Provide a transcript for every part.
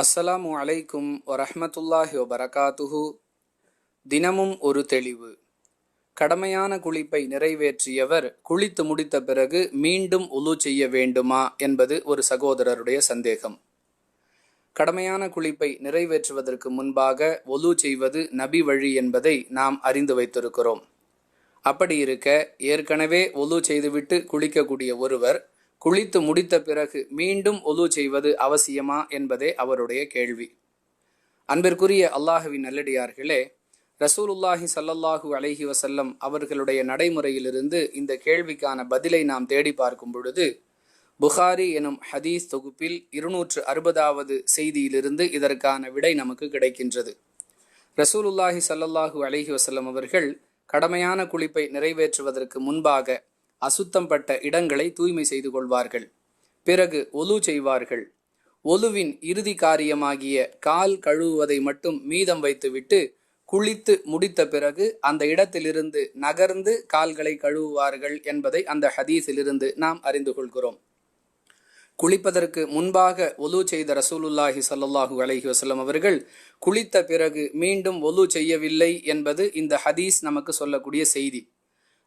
அஸ்ஸலாமு அலைக்கும் வரஹமத்துல்லாஹி வபரகாத்துஹு. தினமும் ஒரு தெளிவு. கடமையான குளிப்பை நிறைவேற்றியவர் குளித்து முடித்த பிறகு மீண்டும் உலு செய்ய வேண்டுமா என்பது ஒரு சகோதரருடைய சந்தேகம். கடமையான குளிப்பை நிறைவேற்றுவதற்கு முன்பாக ஒலு செய்வது நபி வழி என்பதை நாம் அறிந்து வைத்திருக்கிறோம். அப்படி இருக்க ஏற்கனவே ஒலு செய்துவிட்டு குளிக்கக்கூடிய ஒருவர் குளித்து முடித்த பிறகு மீண்டும் ஒலு செய்வது அவசியமா என்பதே அவருடைய கேள்வி. அன்பிற்குரிய அல்லாஹுவின் நல்லடியார்களே ரசூலுல்லாஹி சல்லல்லாஹு அலஹி வசல்லம் அவர்களுடைய நடைமுறையிலிருந்து இந்த கேள்விக்கான பதிலை நாம் தேடி பார்க்கும் பொழுது புகாரி எனும் ஹதீஸ் தொகுப்பில் இருநூற்று அறுபதாவது செய்தியிலிருந்து இதற்கான விடை நமக்கு கிடைக்கின்றது. ரசூலுல்லாஹி சல்லல்லாஹு அலஹி வசல்லம் அவர்கள் கடமையான குளிப்பை நிறைவேற்றுவதற்கு முன்பாக அசுத்தம் பட்ட இடங்களை தூய்மை செய்து கொள்வார்கள். பிறகு ஒலு செய்வார்கள். ஒலுவின் இறுதி காரியமாகிய கால் கழுவுவதை மட்டும் மீதம் வைத்துவிட்டு குளித்து முடித்த பிறகு அந்த இடத்திலிருந்து நகர்ந்து கால்களை கழுவுவார்கள் என்பதை அந்த ஹதீஸிலிருந்து நாம் அறிந்து கொள்கிறோம். குளிப்பதற்கு முன்பாக ஒலு செய்த ரசூலுல்லாஹி ஸல்லல்லாஹு அலஹி வசலம் அவர்கள் குளித்த பிறகு மீண்டும் ஒலு செய்யவில்லை என்பது இந்த ஹதீஸ் நமக்கு சொல்லக்கூடிய செய்தி.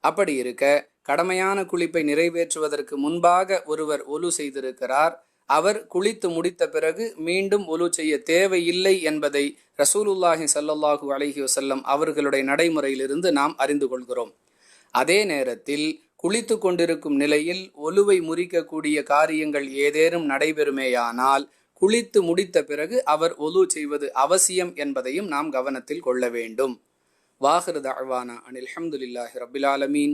அப்படி இருக்க கடமையான குளிப்பை நிறைவேற்றுவதற்கு முன்பாக ஒருவர் ஒலு செய்திருக்கிறார். அவர் குளித்து முடித்த பிறகு மீண்டும் ஒலு செய்ய தேவையில்லை என்பதை ரசூலுல்லாஹி ஸல்லல்லாஹு அலஹி வசல்லம் அவர்களுடைய நடைமுறையிலிருந்து நாம் அறிந்து கொள்கிறோம். அதே நேரத்தில் குளித்து கொண்டிருக்கும் நிலையில் ஒலுவை முறிக்கக்கூடிய காரியங்கள் ஏதேனும் நடைபெறுமேயானால் குளித்து முடித்த பிறகு அவர் ஒலு செய்வது அவசியம் என்பதையும் நாம் கவனத்தில் கொள்ள வேண்டும். வாஹிரு அழ்வானா அனில் அஹமதுல்லாஹி ரபில் ஆலமீன்.